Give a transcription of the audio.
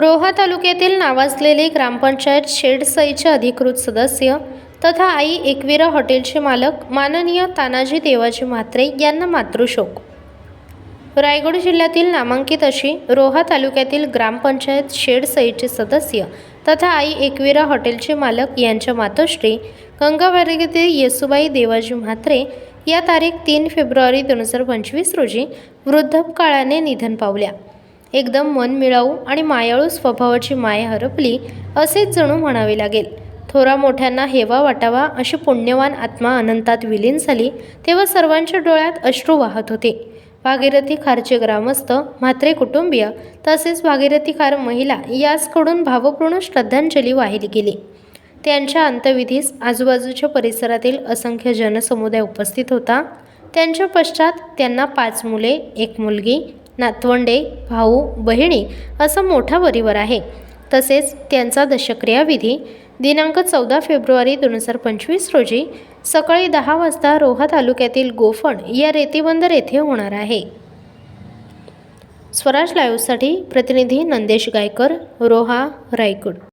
रोहा तालुक्यातील नावाजलेले ग्रामपंचायत शेडसईचे अधिकृत सदस्य तथा आई एकविरा हॉटेलचे मालक माननीय तानाजी देवाजी म्हात्रे यांना मातृशोक. रायगड जिल्ह्यातील नामांकित अशी रोहा तालुक्यातील ग्रामपंचायत शेडसईचे सदस्य तथा आई एकविरा हॉटेलचे मालक यांच्या मातोश्री गंगावर्गीतील येसुबाई देवाजी म्हात्रे या तारीख तीन फेब्रुवारी दोन हजार पंचवीस रोजी वृद्धपकाळाने निधन पावल्या. एकदम मन मिळावू आणि मायाळू स्वभावाची माया हरपली असेच जणू म्हणावे लागेल. थोरा मोठ्यांना हेवा वाटावा अशी पुण्यवान आत्मा अनंतात विलीन झाली तेव्हा सर्वांच्या डोळ्यात अश्रू वाहत होते. भागीरथी खारचे ग्रामस्थ म्हात्रे कुटुंबीय तसेच भागीरथी खार महिला याचकडून भावपूर्ण श्रद्धांजली वाहिली गेली. त्यांच्या अंत्यविधीस आजूबाजूच्या परिसरातील असंख्य जनसमुदाय उपस्थित होता. त्यांच्या पश्चात त्यांना पाच मुले एक मुलगी नातवंडे भाऊ बहिणी असा मोठा परिवार आहे. तसेच त्यांचा दशक्रियाविधी दिनांक चौदा फेब्रुवारी दोन हजार पंचवीस रोजी सकाळी दहा वाजता रोहा तालुक्यातील गोफण या रेतीबंदर येथे होणार आहे. स्वराज लाईव्हसाठी प्रतिनिधी नंदेश गायकर रोहा रायगड.